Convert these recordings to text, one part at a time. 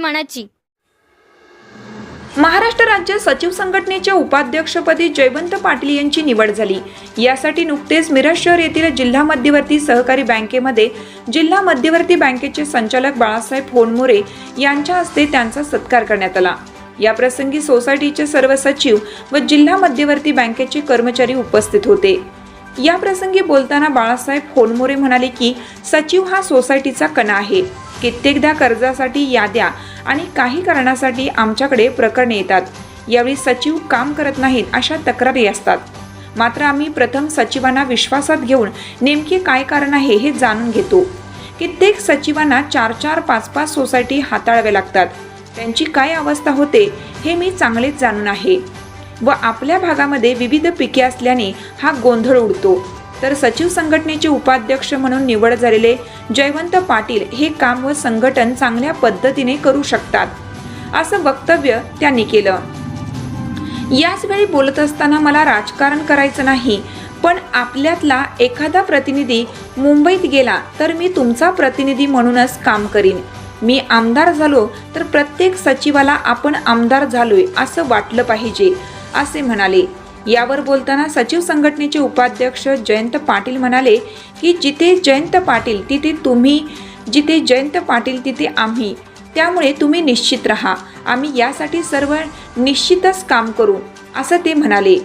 मनाची महाराष्ट्र राज्य सचिव संघटनेच्या उपाध्यक्षपदी जयवंत पाटील यांची निवड झाली. यासाठी नुकतेच मिरज शहर येथील जिल्हा मध्यवर्ती सहकारी बँकेमध्ये जिल्हा मध्यवर्ती बँकेचे संचालक बाळासाहेब होनमोरे यांच्या हस्ते त्यांचा सत्कार करण्यात आला. या प्रसंगी सोसायटीचे सर्व सचिव व जिल्हा मध्यवर्ती बँकेचे कर्मचारी उपस्थित होते. या प्रसंगी बोलताना बाळासाहेब होनमोरे म्हणाले की सचिव हा सोसायटीचा कणा आहे. कित्येकदा कर्जासाठी याद्या आणि काही कारणासाठी आमच्याकडे प्रकरणे येतात. यावेळी सचिव काम करत नाहीत अशा तक्रारी असतात. मात्र आम्ही प्रथम सचिवांना विश्वासात घेऊन नेमके काय कारण आहे हे जाणून घेतो. कित्येक सचिवांना चार चार पाच पाच सोसायटी हाताळाव्या लागतात. त्यांची काय अवस्था होते हे मी चांगलेच जाणून आहे. व आपल्या भागामध्ये विविध पिके असल्याने हा गोंधळ उडतो. तर सचिव संघटनेचे उपाध्यक्ष म्हणून निवड झालेले जयवंत पाटील हे काम व संघटन चांगल्या पद्धतीने करू शकतात असं वक्तव्य त्यांनी केलं. याच वेळी बोलत असताना मला राजकारण करायचं नाही पण आपल्यातला एखादा प्रतिनिधी मुंबईत गेला तर मी तुमचा प्रतिनिधी म्हणूनच काम करीन. मी आमदार झालो तर प्रत्येक सचिवाला आपण आमदार झालोय असं वाटलं पाहिजे असे म्हणाले. यावर बोलताना सचिव संघटनेचे उपाध्यक्ष जयंत पाटील म्हणाले की जिथे जयंत पाटील तिथे तुम्ही जिथे जयंत पाटील तिथे आम्ही. त्यामुळे तुम्ही निश्चित राहा. आम्ही यासाठी सर्व निश्चितच काम करू असं ते म्हणाले.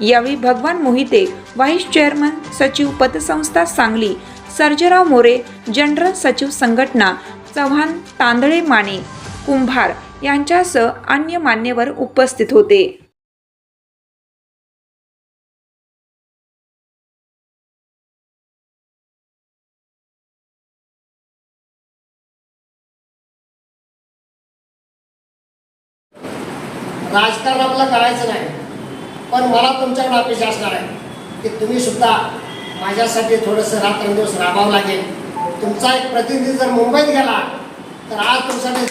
यावेळी भगवान मोहिते व्हाईस चेअरमन सचिव पतसंस्था सांगली सर्जराव मोरे जनरल सचिव संघटना चव्हाण तांदळे माने कुंभार यांच्यासह अन्य मान्यवर उपस्थित होते. राजकारण आपलं करायचं नाही. पण मला तुमच्याकडे अपेक्षा असणार आहे की तुम्ही सुद्धा माझ्यासाठी थोडंसं रात्रंदिवस राबावं लागेल. तुमचा एक प्रतिनिधी जर मुंबईत गेला तर आज तुमच्यासाठी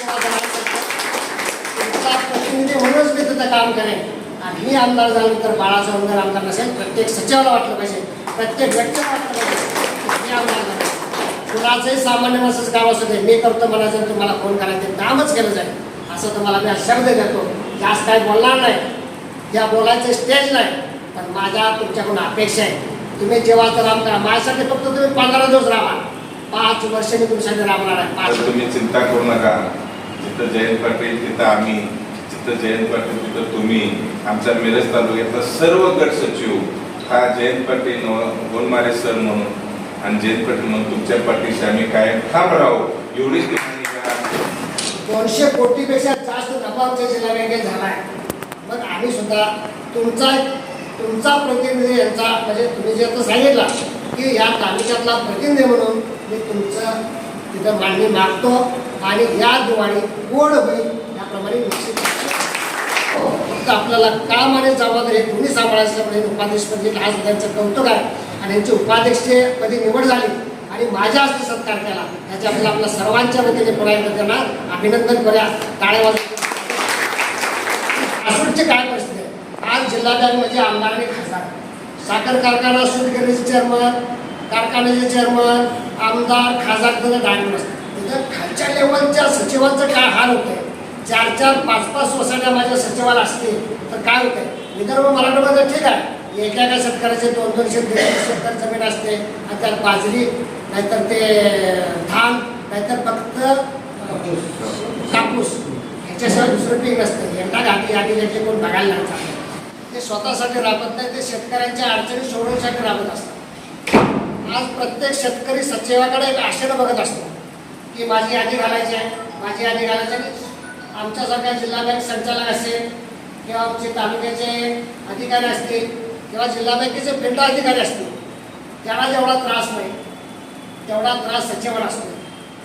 तुमचा प्रतिनिधी म्हणूनच मी तिथं काम करेन. आणि मी आमदार झालो तर बाळाचा आमदार आमदार नसेल प्रत्येक सचिवाला वाटलं पाहिजे. प्रत्येक व्यक्तीला वाटलं पाहिजे मी आमदार झालो. कुणाचंही सामान्य नसंच काम असू दे. मी करतो म्हणायचं तुम्हाला फोन करायचं कामच केलं जाईल. असं तुम्हाला मी शब्द देतो. जास्त काही बोलणार नाही. या बोलायचं स्टेज नाही. पण माझ्या तुमच्याकडून अपेक्षा आहे. तुम्ही जेव्हा तर राम करा माझ्यासाठी फक्त तुम्ही पंधरा दिवस राहा. पाच वर्ष मी तुमच्यासाठी राबणार आहे. पाच तुम्ही चिंता करू नका. जिथं जयंत पाटील तिथं आम्ही. जिथं जयंत पाटील तिथं तुम्ही. आमच्या मिरज तालुक्यातला सर्व गट सचिव. हा जयंत पाटील गोलमारे सर म्हणून आणि जयंत पाटील म्हणून तुमच्या पाठीशी आम्ही काय थांब राहू. एवढीच दोनशे कोटीपेक्षा जास्त नफा आमच्या जिल्हा बँकेत झाला आहे मग आम्ही सुद्धा तुमचा तुमचा प्रतिनिधी यांचा म्हणजे तुम्ही जे आता सांगितलं की या तालुक्यातला प्रतिनिधी म्हणून मी तुमचं तिथं मांडणी मागतो आणि या दिवाळी गोड होईल याप्रमाणे निश्चित फक्त आपल्याला काम आणि जबाबदारी हे दोन्ही सांभाळायचं म्हणजे उपाध्यक्षपदी आज त्यांचं कौतुक आहे. आणि यांची उपाध्यक्षपदी निवड झाली. आणि माझ्या हस्ते सत्कार केला. याच्याबद्दल आपल्या सर्वांच्या वतीने पुन्हा त्यांना अभिनंदन करूया. टाळ्या वाजवून. काय परिस्थिती आहे? आज जिल्हाधिकारी म्हणजे आमदार आणि खासदार. साखर कारखाना सुटकरीचे चेअरमन कारखान्याचे चेअरमन आमदार खासदार त्याचं डायमंड असतात तिथं खालच्या लेवलच्या सचिवांचं काय हाल होतंय? चार चार पाच पाच सोसायट्या माझ्या सचिवाला असतील तर काय होतंय? विदर्भ मराठवाड्यामध्ये ठीक आहे. एका एका शेतकऱ्याचे दोन दोनशे दीडशे शेतकरी जमीन असते. आणि त्यात बाजरी नाहीतर ते धान नाहीतर फक्त कापूस. ह्याच्याशिवाय दुसरं पीक नसतं. यंदा घाटी घाटी घाटी कोण बघायला नाही. ते स्वतःसाठी राबत नाही ते शेतकऱ्यांच्या अडचणी सोडवण्यासाठी राबत असतात. आज प्रत्येक शेतकरी सचिवाकडे एक आशेनं बघत असतो की माझी यादी घालायची आहे. माझी यादी घालायची आहे. आमच्यासारख्या जिल्हा बँक संचालक असेल किंवा आमचे तालुक्याचे अधिकारी असतील किंवा जिल्हा बँकेचे फिल्ड अधिकारी असतील त्याला जेवढा त्रास नाही. तेवढा त्रास सचिवाला असतो.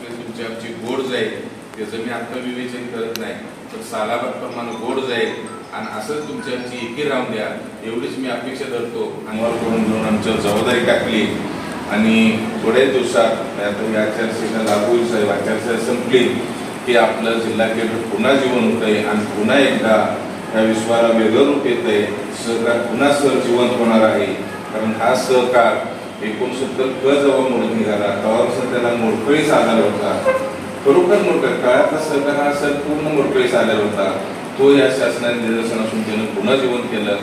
तुमची आमची गोड जाईल त्याचं मी आत्मविवेचन करत नाही तर सालाबाद प्रमाणे गोड जाईल. आणि असंच तुमची आमची एकी राहून द्या एवढीच मी अपेक्षा धरतो. अंगावर करून घेऊन आमच्यावर जबाबदारी टाकली. आणि थोड्याच दिवसात आता ही आचारसंहिता लागू होईल साहेब आचारसंहिता संपली की आपलं जिल्हा केंद्र पुन्हा जीवन होत आहे आणि पुन्हा एकदा या विश्वाला वेगळं रूप येत आहे. सहकार पुन्हा सह जिवंत होणार आहे. कारण हा सहकार एकोणसत्तर क जेव्हा म्हणून निघाला. तेव्हापासून त्याला आधार होता. खरोखर मूर्ख काळातला सरकार हा सर पूर्ण मोडकळीस आधार होता. तो या शासनाने निदर्शन असून त्यानं पुन्हा जीवन केलं.